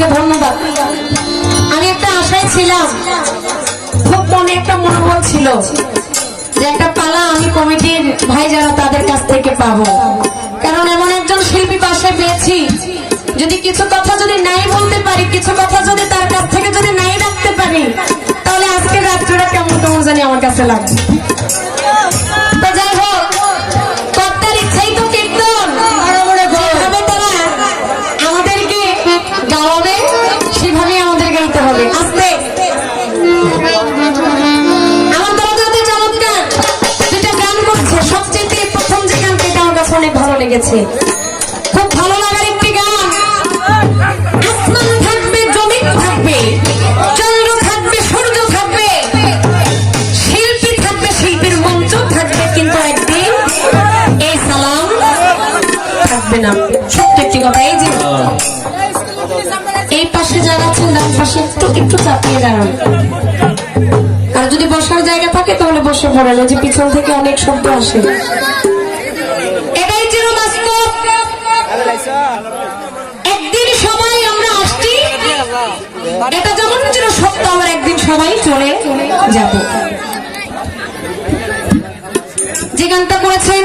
কমিটিকে ধন্যবাদ। আমি একটা আশায় ছিলাম। খুব মনে একটা মনোবল ছিল যে একটা পালা আমি কমিটির ভাই যারা তাদের কাছ থেকে পাবো। কারণ এমন একজন শিল্পী পাশে পেয়েছি, যদি কিছু কথা যদি নাই বলতে পারি, কিছু কথা যদি তার কাছ থেকে যদি নাই রাখতে পারি, তাহলে আজকে রাত্রিটা কেমন কেমন জানি আমার কাছে লাগে লেগেছে। খুব ভালো লাগার একটি গান। থাকবে, জমিন থাকবে, চন্দ্র থাকবে, সূর্য থাকবে, শিল্পী থাকবে, শিল্পীর মঞ্চ থাকবে, কিন্তু একদিন এই সালাম থাকবে না। একটি কথা, এই যে এই পাশে যারা আছেন, ডান পাশে একটু একটু চাপিয়ে দাঁড়ান। আর যদি বসার জায়গা থাকে, তাহলে বসে পড়েন। যে পিছন থেকে অনেক শব্দ আসে। একদিন সবাই আমরা আসছি। এটা যেমন চির সত্য আমরা একদিন সবাই চলে যাব। যে গানটা করেছেন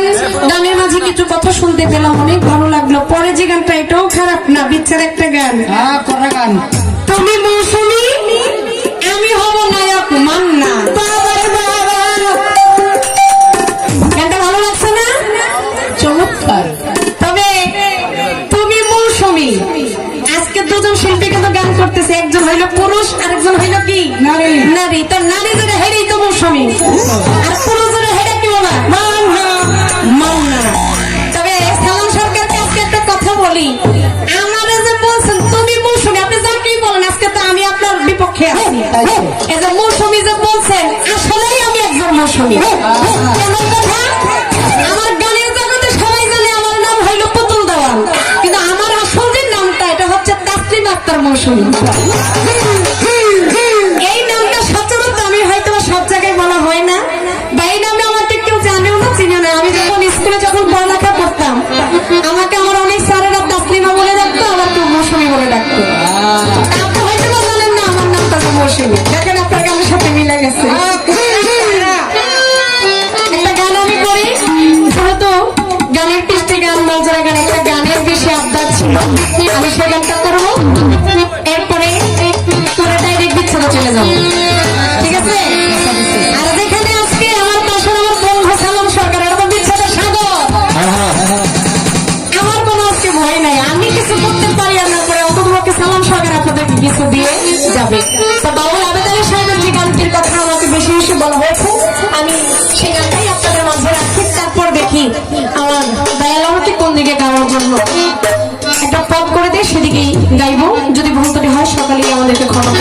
গানের মাঝে কিছু কথা শুনতে পেলাম অনেক ভালো লাগল। পরে যে গানটা এটাও খারাপ না বিচ্ছের একটা গান। হ্যাঁ গান। তুমি মৌসুমি আমি হব নায়ক মান্না। শিল্পী কিন্তু গান করতেছে একজন হইল পুরুষ আর একজন হইল কি? নারী। তো নারী যেটা হেরেই তো মৌসুমি আর পুরুষ যেটা হেরে কি বলা? তবে সালাম সরকারকে আজকে একটা কথা বলি। আমারে যে বলছেন তুমি মৌসুমি আপনি যাকেই বলেন আজকে তো আমি আপনার বিপক্ষে আছি। এই যে মৌসুমি যে বলছেন আসলেই আমি একজন মৌসুমি। কেমন কথা? তাসলিম আমার দয়াল কোন দিকে গাওয়ার জন্য? একটা পথ করে দিয়ে সেদিকেই গাইবো। যদি ভুল হয়, সকালেই আমাদেরকে ক্ষমা